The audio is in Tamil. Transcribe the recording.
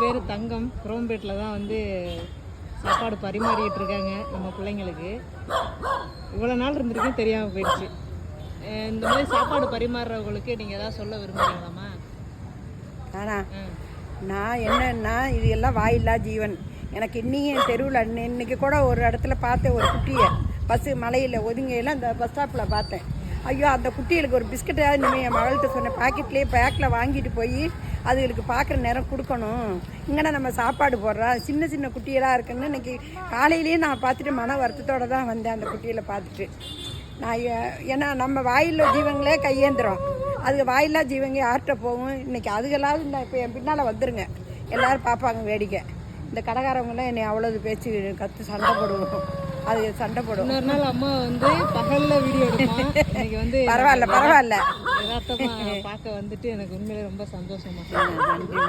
பேர் தங்கம். குரோம்பேட்டில் தான் வந்து சாப்பாடு பரிமாறிட்டு இருக்காங்க நம்ம பிள்ளைங்களுக்கு. இவ்வளோ நாள் இருந்திருக்கும் தெரியாமல் போயிடுச்சு. இந்த மாதிரி சாப்பாடு பரிமாறுறவங்களுக்கு நீங்கள் ஏதாவது சொல்ல விரும்புறீங்களாம்மா? ஆனா நான் என்னன்னா இது எல்லாம் வாயில்லா ஜீவன். எனக்கு இன்னியும் தெருவில் இன்னைக்கு கூட ஒரு இடத்துல பார்த்தேன் ஒரு குட்டியை. பஸ்ஸு மலையில் ஒதுங்கையில் அந்த பஸ் ஸ்டாப்பில் பார்த்தேன். ஐயோ அந்த குட்டிகளுக்கு ஒரு பிஸ்கட்டாவது இனிமேல் என் மகள்கிட்ட சொன்னேன். பாக்கெட்லேயே பேக்கில் வாங்கிட்டு போய் அதுகளுக்கு பார்க்குற நேரம் கொடுக்கணும். இங்கே நம்ம சாப்பாடு போடுறா. சின்ன சின்ன குட்டியெல்லாம் இருக்குன்னு இன்னைக்கு காலையிலேயே நான் பார்த்துட்டு மன வருத்தத்தோடு தான் வந்தேன் அந்த குட்டிகளை பார்த்துட்டு. நான் ஏ- ஏன்னா நம்ம வாயில் ஜீவங்களே கையேந்திரம். அது வாயில்லா ஜீவங்க யார்கிட்ட போகும்? இன்றைக்கி அதுகளாவது இந்த இப்போ என் பின்னால் வந்துடுங்க எல்லோரும் பார்ப்பாங்க வேடிக்கை. இந்த கடைக்காரவங்களாம் என்னை அவ்வளோது பேச்சு கற்று சண்டை போடுவோம். அது சண்டை போடும். இன்னொரு நாள் அம்மா வந்து பகல்ல வீடியோ எடுப்போம் இன்னைக்கு வந்து பரவாயில்ல பரவாயில்ல. யதார்த்தமா பார்க்க வந்துட்டு எனக்கு உண்மையிலே ரொம்ப சந்தோஷமா நன்றி